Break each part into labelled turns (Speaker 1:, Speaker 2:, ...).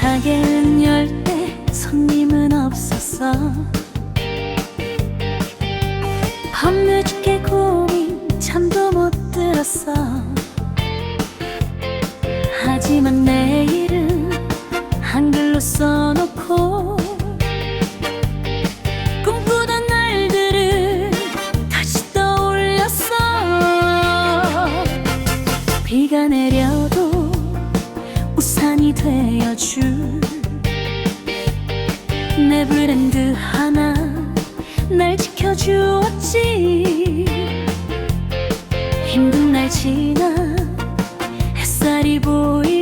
Speaker 1: 가게는 열때 손님은 없었어. 밤늦게 고민 잠도 못 들었어. 하지만 내 우산이 되어줄 내 브랜드 하나 날 지켜주었지. 힘든 날 지나 햇살이 보이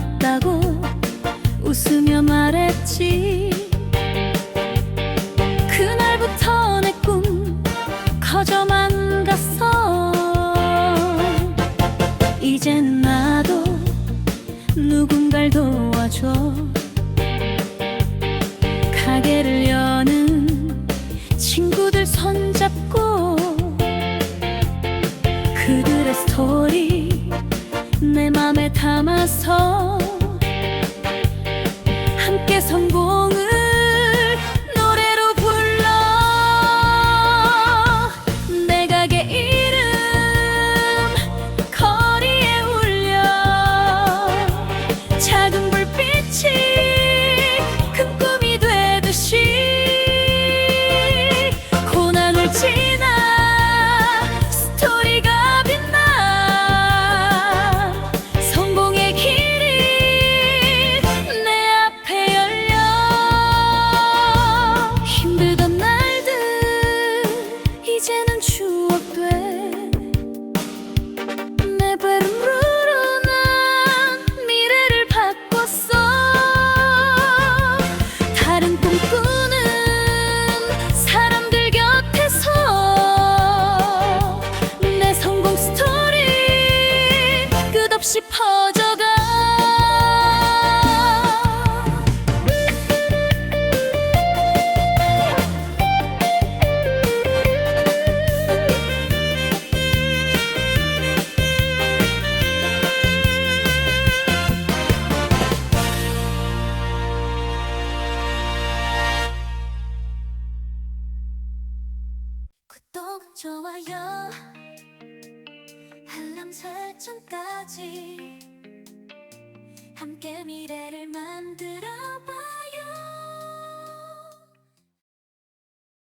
Speaker 1: 맞다고 웃으며 말했지. 그날부터 내 꿈 커져만 갔어. 이젠 나도 누군가를 도와줘. 가게를 여는 친구들 손잡고 그들의 스토리 내 맘에 담아서 난 미래를 바꿨어. 다른 꿈꾸는 사람들 곁에서 내 성공 스토리 끝없이 퍼 구독, 좋아요, 알람 설정까지 함께 미래를 만들어봐.